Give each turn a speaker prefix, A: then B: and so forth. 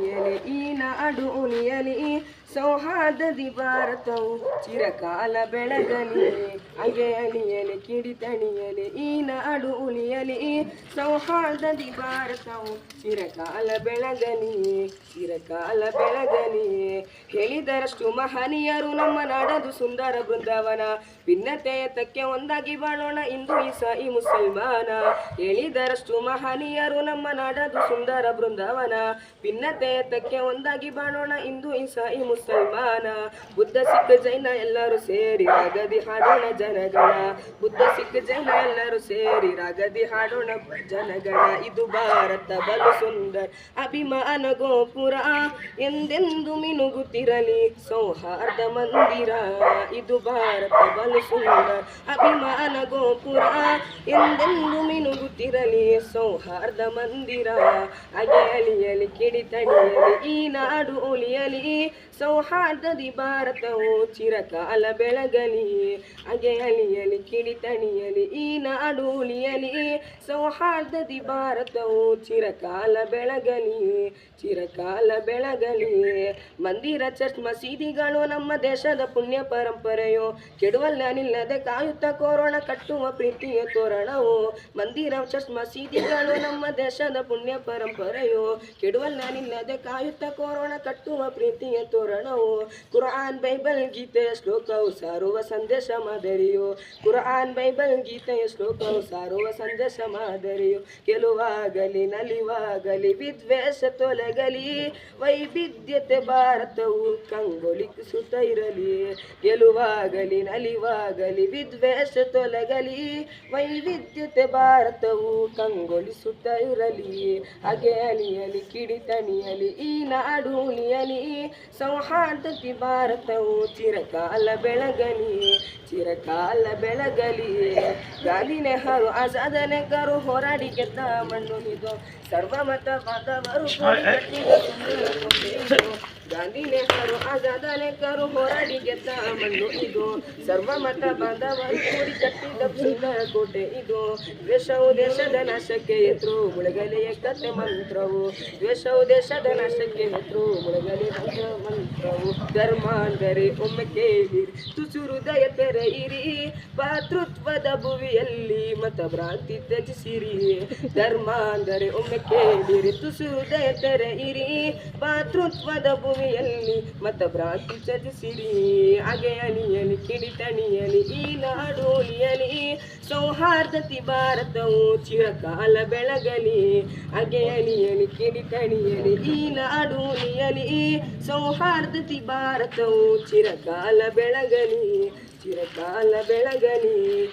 A: ಅಲಿಯಲಿ ಈ ನಾಡು ಉಳಿಯಲಿ ಸೌಹಾರ್ದದಿ ಭಾರತವು ಚಿರಕಾಲ ಬೆಳಗಲಿ. ಅಂಗೆ ಅಣಿಯಲಿ, ಕಿಡಿತಣಿಯಲಿ, ಈ ನಾಡು ಉಳಿಯಲಿ. ಸೌಹಾರ್ದದಿ ಭಾರತವು ಚಿರಕಾಲ ಬೆಳಗಲಿ. ಚಿರಕಾಲ ಬೆಳಗಲಿ. ಹೇಳಿದರಷ್ಟು ಮಹನೀಯರು ನಮ್ಮ ನಾಡದು ಸುಂದರ ಬೃಂದಾವನ. ಭಿನ್ನತೆಯ ತಕ್ಕೆ ಒಂದಾಗಿ ಬಾಳೋಣ ಇಂದು ಈ ಮುಸಲ್ಮಾನ. ಹೇಳಿದರಷ್ಟು ಮಹನೀಯರು ನಮ್ಮ ನಾಡದು ಸುಂದರ ಬೃಂದಾವನ. ಭಿನ್ನತೆಯ ತಕ್ಕೆ ಒಂದಾಗಿ ಬಾಳೋಣ ಇಂದು ಈ ಮುಸಲ್ಮಾನ, ಬುದ್ಧ, ಸಿಖ್ ಜೈನ ಎಲ್ಲರೂ ಸೇರಿ ರಾಗದಿ ಹಾಡೋಣ ಜನಗಣ. ಬುದ್ಧ, ಸಿಖ್ ಜೈನ ಎಲ್ಲರೂ ಸೇರಿ ರಾಗದಿ ಹಾಡೋಣ ಜನಗಣ. ಇದು ಭಾರತ ಬಲು ಸುಂದರ ಅಭಿಮಾನ ಗೋಪುರ, ಎಂದೆಂದು ಮಿನುಗುತ್ತಿರಲಿ ಸೌಹಾರ್ದ ಮಂದಿರ. ಇದು ಭಾರತ ಬಲು ಸುಂದರ ಅಭಿಮಾನ ಗೋಪುರ, ಎಂದೆಂದು ಮಿನುಗುತ್ತಿರಲಿ ಸೌಹಾರ್ದ ಮಂದಿರ. ಅಗೆ ಅಲಿಯಲಿ ಕಿಡಿತಣಿಯಲಿ ಈ ನಾಡು ಉಳಿಯಲಿ ಸೌಹಾರ್ದದಿ ಭಾರತವು ಚಿರಕಾಲ ಬೆಳಗಲಿ ಅಗೆ ಅಲಿಯಲಿ ಕಿಡಿತಣಿಯಲಿ, ಈ ನಾಡು ಉಳಿಯಲಿ. ಸೌಹಾರ್ದದಿ ಭಾರತವು ಚಿರಕಾಲ ಬೆಳಗಲಿ ಚಿರಕಾಲ ಬೆಳಗಲಿ. ಮಂದಿರ ಚರ್ಚ್ ಮಸೀದಿಗಳು ನಮ್ಮ ದೇಶದ ಪುಣ್ಯ ಪರಂಪರೆಯು. ಕೆಡುವಲ್ಲ ನಿಲ್ಲದೆ ಕಾಯುತ್ತ ಕೋರೋಣ ಕಟ್ಟುವ ಪ್ರೀತಿಯ ತೋರಣವು. ಮಂದಿರ ಚರ್ಚ್ ಮಸೀದಿಗಳು ನಮ್ಮ ದೇಶದ ಪುಣ್ಯ ಪರಂಪರೆಯು. ಕೆಡುವಲ್ಲ ನಿಲ್ಲದೆ ಕಾಯುತ್ತ ಕೋರೋಣ ಕಟ್ಟುವ ಪ್ರೀತಿಯ ತೋರಣವು ಕುರಾನ್, ಬೈಬಲ್, ಗೀತೆಯ ಶ್ಲೋಕವು ಸಾರುವ ಸಂದೇಶ ಮಾದರಿಯು. ಕುರಾನ್, ಬೈಬಲ್, ಗೀತೆಯ ಶ್ಲೋಕವು ಸಾರುವ ಸಂದೇಶ ಮಾದರಿಯು. ಗೆಲುವಾಗಲಿ, ನಲಿವಾಗಲಿ, ವಿದ್ವೇಷ ತೊಲಗಲಿ, ವೈವಿಧ್ಯತೆ ಭಾರತವು ಕಂಗೊಳಿಸುತ್ತ ಇರಲಿ. ಗೆಲುವಾಗಲಿ, ನಲಿವಾಗಲಿ, ವಿದ್ವೇಷ ತೊಲಗಲಿ, ವೈವಿಧ್ಯತೆ ಭಾರತವು ಕಂಗೊಳಿಸುತ್ತ ಇರಲಿ. ಹಾಗೆ ಅಲಿಯಲಿ ಕಿಡಿತಣಿಯಲಿ, ಈ ನಾಡು ಉಳಿಯಲಿ. ಸೌಹಾರ್ದತೆ ಭಾರತವು ಚಿರಕಾಲ ಬೆಳಗಲಿ ಚಿರಕಾಲ ಬೆಳಗಲಿ ಗಾಂಧಿ ನೆಹರು ಆಜಾದ ನೆಹರು ಹೋರಾಡಿ ಗೆದ್ದ ಮಣ್ಣು ಇದು ಸರ್ವಮತ ಬಾಂಧವರು ಕೂಡಿ ಕಟ್ಟಿದ ಸುಂದರ ಕೋಟೆ ಇದು. ಗಾಂಧಿ ನೆಹರು ಆಜಾದ ನೆಹರು ಹೋರಾಡಿ ಗೆದ್ದ ಮಣ್ಣು. ಇದು ಸರ್ವಮತ ಬಾಂಧವರು ಕೂಡಿ ಕಟ್ಟಿದ ಸುಂದರ ಕೋಟೆ. ಇದು ದ್ವೇಷವು ದೇಶದ ನಾಶಕ್ಕೆ ಎದುರು ಮುಳುಗಲೆಯ ಕತ್ತೆ ಮಂತ್ರವು. ದ್ವೇಷವು ದೇಶದ ನಾಶಕ್ಕೆ ಎದುರು ಮುಳುಗಲೆ ಮಂತ್ರ ಮಂತ್ರವು. ಧರ್ಮ ಅಂದರೆ ಒಮ್ಮೆ ಕೇಳಿರಿ, ತುಸು ಹೃದಯ ತೆರೆಯಿರಿ. ಭಾತೃತ್ವದ ಭುವಿಯಲ್ಲಿ ಮತ ಭ್ರಾಂತಿ ತ್ಯಜಿಸಿರಿ. ಧರ್ಮ ಅಂದರೆ ಒಮ್ಮೆ ಕೇಳಿರಿ, ತುಸು ಹೃದಯ ತೆರೆಯಿರಿ. ಭಾತೃತ್ವದ ಭೂಮಿಯಲ್ಲಿ ಮತ ಭ್ರಾಂತಿ ತ್ಯಜಿಸಿರಿ ಹಾಗೆ ಅಲಿಯಲಿ ಕಿಡಿತಣಿಯಲಿ ಈ ನಾಡು ಉಳಿಯಲಿ ಸೌಹಾರ್ದತಿ ಭಾರತವು ಚಿರಕಾಲ ಬೆಳಗಲಿ. ಹಾಗೆ ಅಲಿಯಲಿ ಕಿಡಿತಣಿಯಲಿ ಈ ನಾಡು ಉಳಿಯಲಿ ಸೌಹಾರ್ದತಿ ಭಾರತವು ಚಿರಕಾಲ ಬೆಳಗಲಿ ಚಿರಕಾಲ ಬೆಳಗಲಿ.